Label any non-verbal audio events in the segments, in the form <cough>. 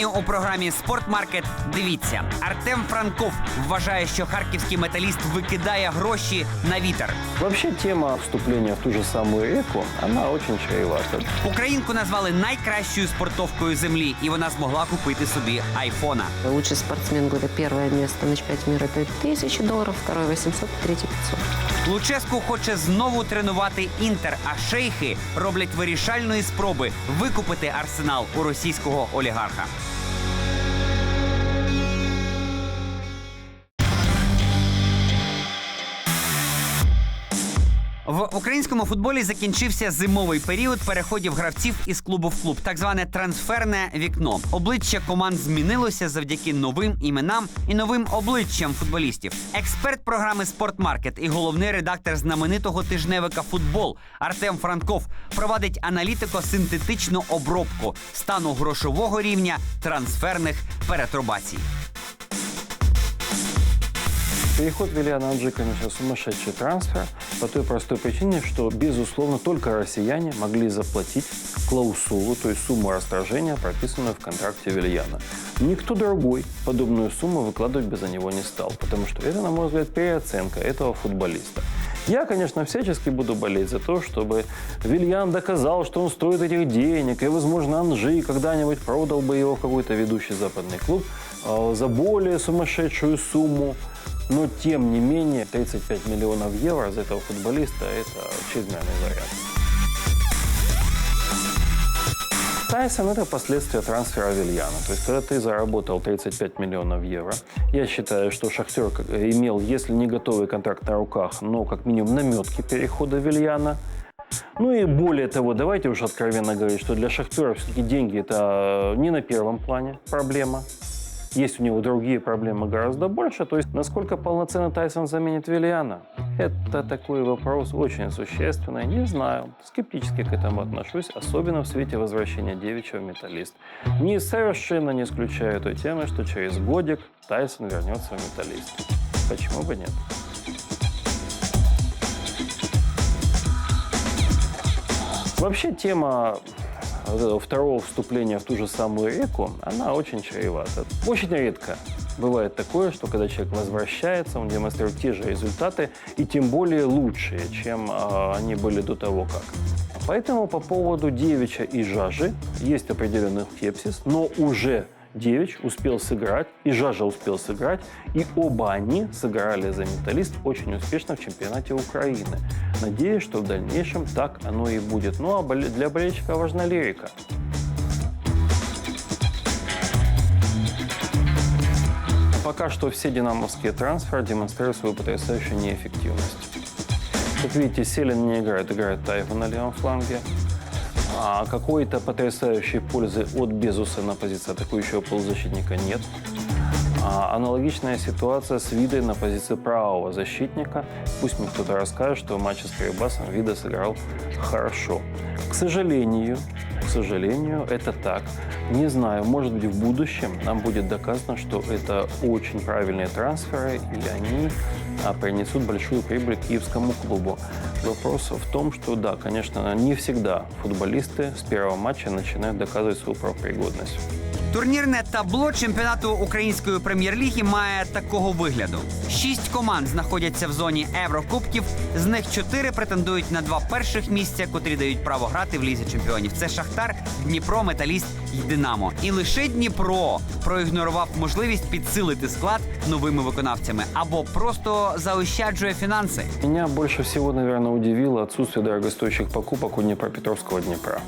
Сьогодні у програмі Спортмаркет дивіться, Артем Франков вважає, що харківський металіст викидає гроші на вітер. Вообще тема вступления в ту же самую реку, она очень чревата. Українку назвали найкращою спортовкою землі, і вона змогла купити собі айфона. Лучший спортсмен года первое место на чемпионате мира это 1000 долларов, второе 800, третье 500. Луческу хоче знову тренувати інтер, а шейхи роблять вирішальної спроби викупити арсенал у російського олігарха. В українському футболі закінчився зимовий період переходів гравців із клубу в клуб, так зване трансферне вікно. Обличчя команд змінилося завдяки новим іменам і новим обличчям футболістів. Експерт програми Спортмаркет і головний редактор знаменитого тижневика Футбол Артем Франков провадить аналітико-синтетичну обробку стану грошового рівня трансферних перетрубацій. Переход Виллиана Анджи, конечно, сумасшедший трансфер по той простой причине, что, безусловно, только россияне могли заплатить клаусулу, то есть сумму расторжения, прописанную в контракте Вильяна. Никто другой подобную сумму выкладывать бы него не стал, потому что это, на мой взгляд, переоценка этого футболиста. Я, конечно, всячески буду болеть за то, чтобы Вильян доказал, что он стоит этих денег, и, возможно, Анжи когда-нибудь продал бы его в какой-то ведущий западный клуб э, за более сумасшедшую сумму. Но, тем не менее, 35 миллионов евро за этого футболиста – это чрезмерный вариант. Тайсон – это последствия трансфера Вильяна. То есть, когда ты заработал 35 миллионов евро, я считаю, что Шахтер имел, если не готовый контракт на руках, но как минимум наметки перехода Вильяна. Ну и более того, давайте уж откровенно говорить, что для Шахтера все-таки деньги – это не на первом плане проблема. Есть у него другие проблемы гораздо больше. То есть, насколько полноценно Тайсон заменит Виллиана? Это такой вопрос очень существенный. Не знаю. Скептически к этому отношусь, особенно в свете возвращения девичьего металлист. Не совершенно не исключаю той темы, что через годик Тайсон вернется в металлист. Почему бы нет? Вообще тема второго вступления в ту же самую реку, она очень чревата. Очень редко бывает такое, что когда человек возвращается, он демонстрирует те же результаты, и тем более лучшие, чем а, они были до того, как. Поэтому по поводу Девича и Жажи есть определенный скепсис, но уже Девич успел сыграть, и Жажа успел сыграть, и оба они сыграли за металлист очень успешно в чемпионате Украины. Надеюсь, что в дальнейшем так оно и будет. Ну а для болельщика важна лирика. Пока что все динамовские трансферы демонстрируют свою потрясающую неэффективность. Как видите, Селин не играет, играет Тайва на левом фланге. А какой-то потрясающей пользы от Безуса на позиции атакующего полузащитника нет. А аналогичная ситуация с Видой на позиции правого защитника. Пусть мне кто-то расскажет, что в матче с Карабасом Вида сыграл хорошо. К сожалению, к сожалению, это так. Не знаю, может быть, в будущем нам будет доказано, что это очень правильные трансферы, и они принесут большую прибыль киевскому клубу. Вопрос в том, что да, конечно, не всегда футболисты с первого матча начинают доказывать свою профпригодность. Турнірне табло чемпіонату української прем'єр-ліги має такого вигляду: шість команд знаходяться в зоні Еврокубків. З них чотири претендують на два перших місця, котрі дають право грати в лізі чемпіонів. Це Шахтар, Дніпро, Металіст і Динамо. І лише Дніпро проігнорував можливість підсилити склад новими виконавцями або просто заощаджує фінанси. Меня больше всего, наверное, удивило отсутствие дорогостоящих покупок у Днепропетровского Днепра.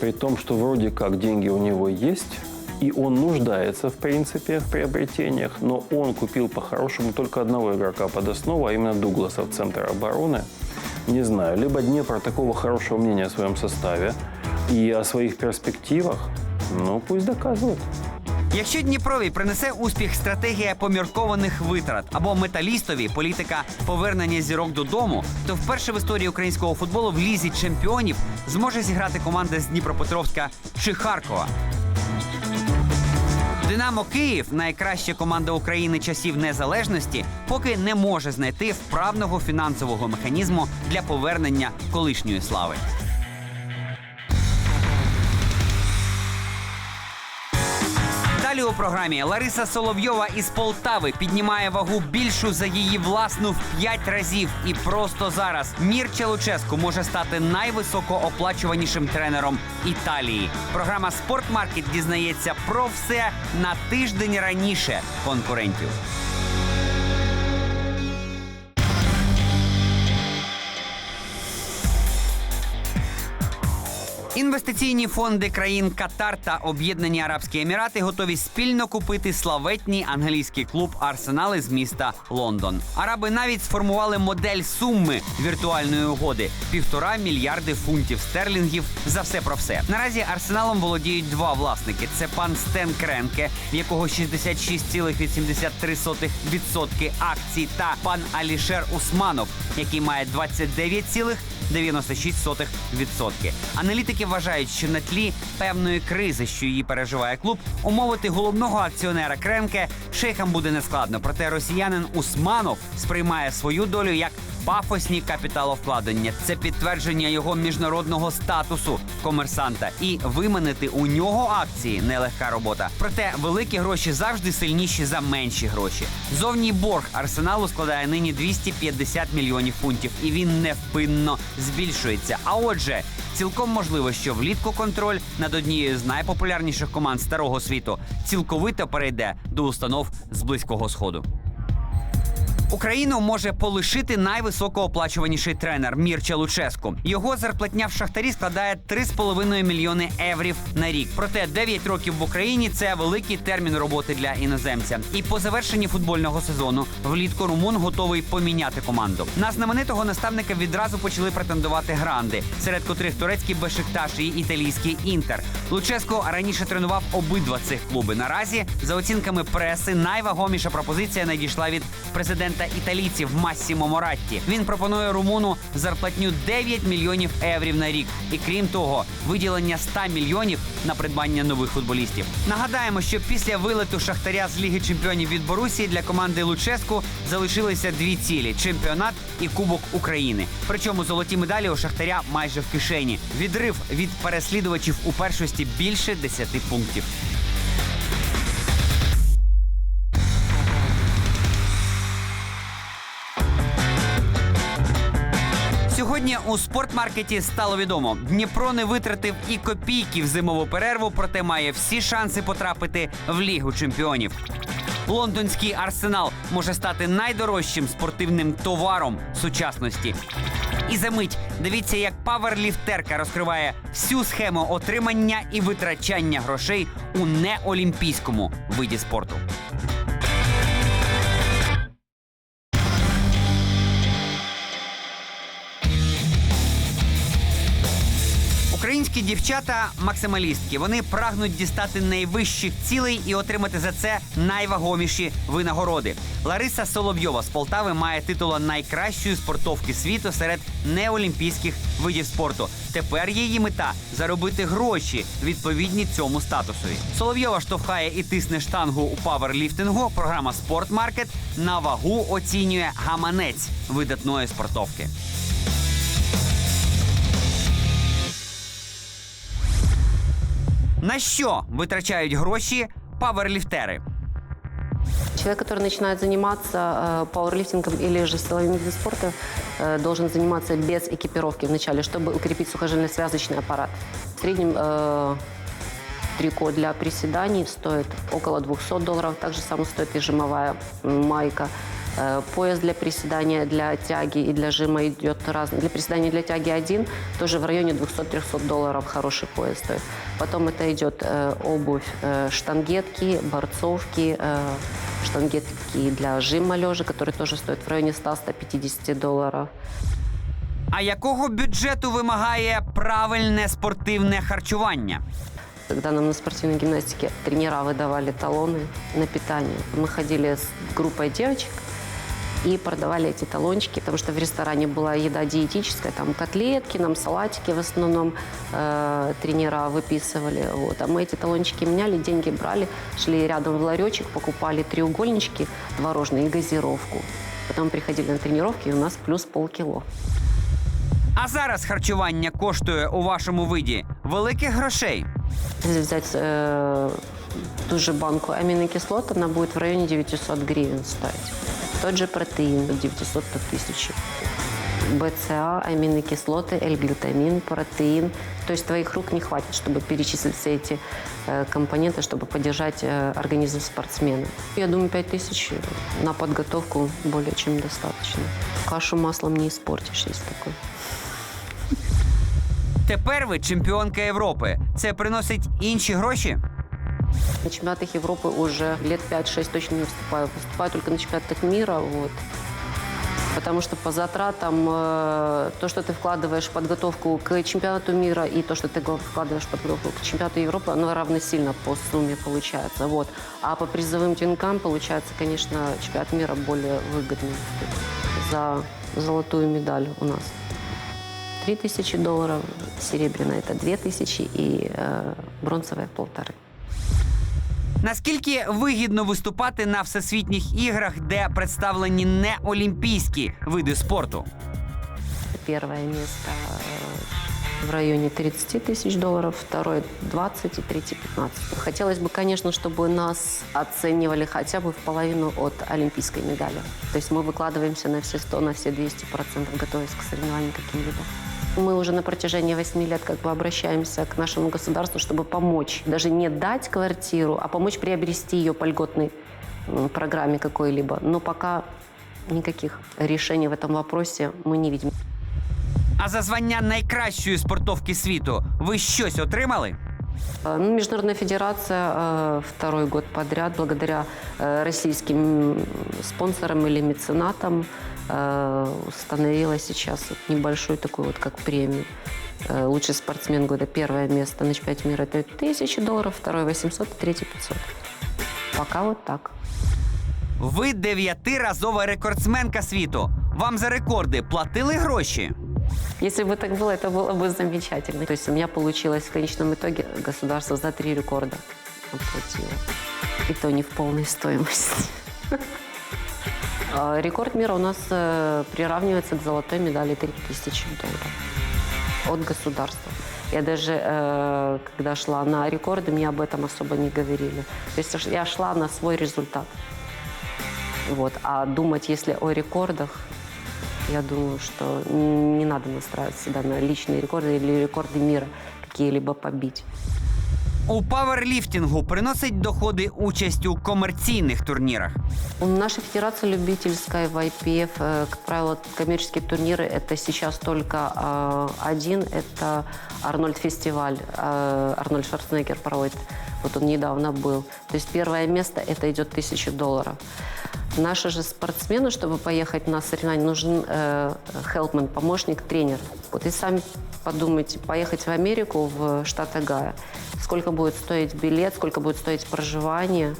При том, что вроде как деньги у него есть, и он нуждается, в принципе, в приобретениях, но он купил по-хорошему только одного игрока под основу, а именно Дугласа в центр обороны. Не знаю, либо Днепр такого хорошего мнения о своем составе и о своих перспективах, ну пусть доказывает. Якщо Дніпрові принесе успіх стратегія поміркованих витрат або металістові політика повернення зірок додому, то вперше в історії українського футболу в лізі чемпіонів зможе зіграти команда з Дніпропетровська чи Харкова. Динамо Київ, найкраща команда України часів незалежності, поки не може знайти вправного фінансового механізму для повернення колишньої слави. Далі у програмі Лариса Соловйова із Полтави піднімає вагу більшу за її власну в 5 разів. І просто зараз Мірча Луческу може стати найвисокооплачуванішим тренером Італії. Програма Спортмаркет дізнається про все на тиждень раніше конкурентів. Інвестиційні фонди країн Катар та Об'єднані Арабські Емірати готові спільно купити славетний англійський клуб Арсенал із міста Лондон. Араби навіть сформували модель суми віртуальної угоди півтора мільярди фунтів стерлінгів за все про все. Наразі арсеналом володіють два власники: це пан Стен Кренке, якого 66,83% акцій, та пан Алішер Усманов, який має 29,96%. Аналітики вважають, що на тлі певної кризи, що її переживає клуб, умовити головного акціонера Кренке шейхам буде нескладно. Проте росіянин Усманов сприймає свою долю як пафосні капіталовкладення. Це підтвердження його міжнародного статусу комерсанта. І виманити у нього акції нелегка робота. Проте великі гроші завжди сильніші за менші гроші. Зовній борг арсеналу складає нині 250 мільйонів фунтів, і він невпинно збільшується. А отже, цілком можливо, що влітку контроль над однією з найпопулярніших команд старого світу цілковито перейде до установ з близького сходу. Україну може полишити найвисокооплачуваніший тренер Мірча Луческу. Його зарплатня в шахтарі складає 3,5 мільйони еврів на рік. Проте 9 років в Україні це великий термін роботи для іноземця. І по завершенні футбольного сезону влітку румун готовий поміняти команду. На знаменитого наставника відразу почали претендувати гранди, серед котрих турецький Бешикташ і італійський інтер. Луческо раніше тренував обидва цих клуби. Наразі, за оцінками преси, найвагоміша пропозиція надійшла від президента італійців Массімо Моратті. Він пропонує румуну зарплатню 9 мільйонів еврів на рік. І крім того, виділення 100 мільйонів на придбання нових футболістів. Нагадаємо, що після вилету шахтаря з Ліги Чемпіонів від Борусії для команди Луческу залишилися дві цілі: чемпіонат і Кубок України. Причому золоті медалі у шахтаря майже в кишені. Відрив від переслідувачів у першості більше 10 пунктів. У спортмаркеті стало відомо, Дніпро не витратив і копійки в зимову перерву, проте має всі шанси потрапити в лігу чемпіонів. Лондонський арсенал може стати найдорожчим спортивним товаром сучасності. І за мить дивіться, як паверліфтерка розкриває всю схему отримання і витрачання грошей у неолімпійському виді спорту. Українські дівчата максималістки. Вони прагнуть дістати найвищих цілей і отримати за це найвагоміші винагороди. Лариса Соловйова з Полтави має титул найкращої спортовки світу серед неолімпійських видів спорту. Тепер її мета заробити гроші відповідні цьому статусові. Соловйова штовхає і тисне штангу у паверліфтингу. Програма Спортмаркет на вагу оцінює гаманець видатної спортовки. На що витрачають гроші паверліфтери? Человек, который начинает заниматься э, пауэрлифтингом или же силовыми видами спорта, э, должен заниматься без экипировки вначале, чтобы укрепить сухожильно-связочный аппарат. В среднем э, трико для приседаний стоит около 200 долларов. Также само стоит и жимовая майка. Э, Пояс для приседания, для тяги и для жима идет разный. Для приседания и для тяги один, тоже в районе 200-300 долларов хороший пояс стоит. Потом это идет э, обувь, э, штангетки, борцовки, э, штангетки для жима лежа, которые тоже стоят в районе 100-150 долларов. А якого бюджету вимагає правильне спортивне харчування? Когда нам на спортивной гимнастике тренера выдавали талоны на питание, мы ходили с группой девочек и продавали эти талончики, потому что в ресторане была еда диетическая, там котлетки, нам салатики в основном э, тренера выписывали. Вот. А мы эти талончики меняли, деньги брали, шли рядом в ларечек, покупали треугольнички творожные и газировку. Потом приходили на тренировки, и у нас плюс полкило. А зараз харчування коштує у вашому виді великих грошей. Если взять э, ту же банку аминокислот, она будет в районе 900 гривен стоить. Тот же протеин от 900 до 1000. БЦА, аминокислоты, L-глютамин, протеин. То есть твоих рук не хватит, чтобы перечислить все эти э, компоненты, чтобы поддержать э, организм спортсмена. Я думаю, 5000 на подготовку более чем достаточно. Кашу маслом не испортишь, есть такое. Тепер ви чемпіонка Європи. Це приносить інші гроші? На чемпионатах Европы уже лет 5-6 точно не выступаю. Выступаю только на чемпионатах мира. Вот. Потому что по затратам э, то, что ты вкладываешь в подготовку к чемпионату мира и то, что ты вкладываешь в подготовку к чемпионату Европы, оно равносильно по сумме получается. Вот. А по призовым деньгам получается, конечно, чемпионат мира более выгодный. За золотую медаль у нас 3000 долларов, серебряная это 2000 и э, бронзовая полторы. Наскільки вигідно виступати на всесвітніх іграх, де представлені не олімпійські види спорту? Первое место э, в районе 30 тысяч долларов, второе 20 и третье 15. Хотелось бы, конечно, чтобы нас оценивали хотя бы в половину от олимпийской медали. То есть мы выкладываемся на все 100, на все 200 процентов, готовясь к соревнованиям каким-либо. Мы уже на протяжении 8 лет как бы обращаемся к нашему государству, чтобы помочь. Даже не дать квартиру, а помочь приобрести ее по льготной м, программе какой-либо. Но пока никаких решений в этом вопросе мы не видим. А за звання найкращої спортовки світу ви щось отримали? Э, ну, Международная федерация э, второй год подряд, благодаря э, российским спонсорам или меценатам, э, установила сейчас вот небольшую такую вот как премию. Э, Лучший спортсмен года. Первое место на чемпионате мира это 1000 долларов, второе 800, третье 500. Пока вот так. Ви дев'ятиразова рекордсменка світу. Вам за рекорди платили гроші? Если бы так было, это было бы замечательно. То есть у меня получилось в конечном итоге государство за три рекорда оплатило. И то не в полной стоимости. <laughs> А Рекорд мира у нас э, приравнивается к золотой медали 3000 долларов от государства. Я даже, э, когда шла на рекорды, мне об этом особо не говорили. То есть я шла на свой результат. Вот. А думать, если о рекордах, я думаю, что не надо настраивать себя на личные рекорды или рекорды мира какие-либо побить. У паверліфтингу приносить доходи участь у комерційних турнірах. Наша федерация любительская в IPF, э, как правило, коммерческие турниры, это сейчас только э, один, это Арнольд фестиваль, э, Арнольд Шварценеггер проводит, вот он недавно был. То есть первое место, это идет тысяча долларов. Наши же спортсмены, чтобы поехать на соревнования, нужен э, хелпман, помощник, тренер. Вот и сами подумайте, поехать в Америку, в штат Огайо, сколько будет стоить билет, сколько будет стоить проживание,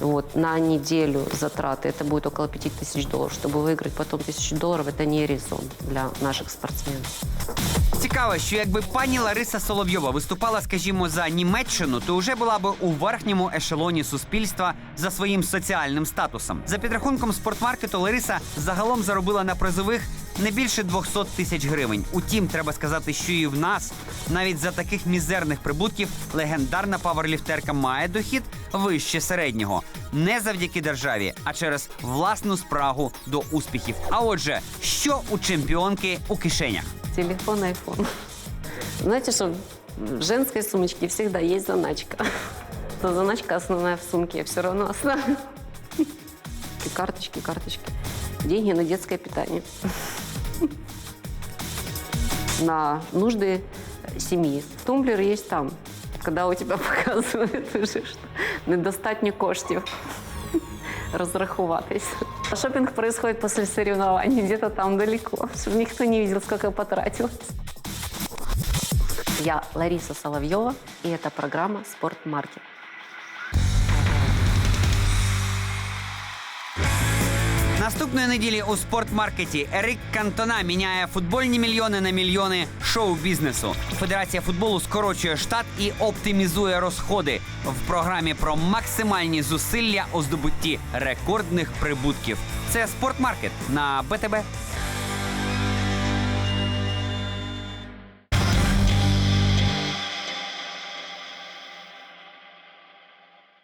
вот, на неделю затраты, это будет около 5000 долларов. Чтобы выиграть потом 1000 долларов, это не резон для наших спортсменов. Цікаво, що якби пані Лариса Соловйова виступала, скажімо, за Німеччину, то вже була би у верхньому ешелоні суспільства за своїм соціальним статусом. За підрахунком спортмаркету Лариса загалом заробила на призових не більше 200 тисяч гривень. Утім, треба сказати, що і в нас навіть за таких мізерних прибутків легендарна паверліфтерка має дохід вище середнього. Не завдяки державі, а через власну спрагу до успіхів. А отже, що у чемпіонки у кишенях? Телефон, айфон. Знаете, что в женской сумочке всегда есть заначка. Но заначка основная в сумке, все равно. И карточки, карточки. Деньги на детское питание. На нужды семьи. Тумблер есть там. Когда у тебя <laughs> показывают уже, что недостатньо коштів. Розрахуватись. Шопинг происходит после соревнований, где-то там далеко, чтобы никто не видел, сколько я потратилось. Я Лариса Соловьева, и это программа «Спортмаркет». Наступної неділі у спортмаркеті Ерик Кантона міняє футбольні мільйони на мільйони шоу-бізнесу. Федерація футболу скорочує штат і оптимізує розходи в програмі про максимальні зусилля у здобутті рекордних прибутків. Це спортмаркет на БТБ.